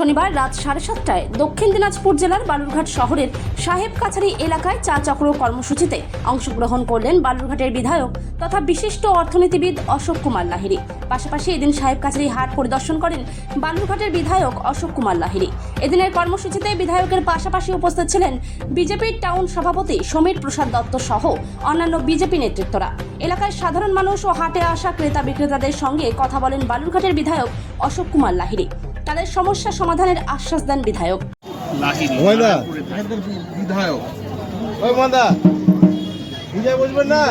শনিবার রাত সাড়ে সাতটায় দক্ষিণ দিনাজপুর জেলার বালুরঘাট শহরের সাহেব কাছারি এলাকায় চা চক্র কর্মসূচিতে অংশগ্রহণ করলেন বালুরঘাটের বিধায়ক তথা বিশিষ্ট অর্থনীতিবিদ অশোক কুমার লাহিড়ী। পাশাপাশি এদিন সাহেব কাছারি হাট পরিদর্শন করেন বালুরঘাটের বিধায়ক অশোক কুমার লাহিড়ী। এদিনের কর্মসূচিতে বিধায়কের পাশাপাশি উপস্থিত ছিলেন বিজেপির টাউন সভাপতি সমীর প্রসাদ দত্ত সহ অন্যান্য বিজেপি নেতৃত্বরা। এলাকায় সাধারণ মানুষ ও হাটে আসা ক্রেতা বিক্রেতাদের সঙ্গে কথা বলেন বালুরঘাটের বিধায়ক অশোক কুমার লাহিড়ী। তাদের সমস্যা সমাধানের আশ্বাস দেন বিধায়ক। বসবেন না?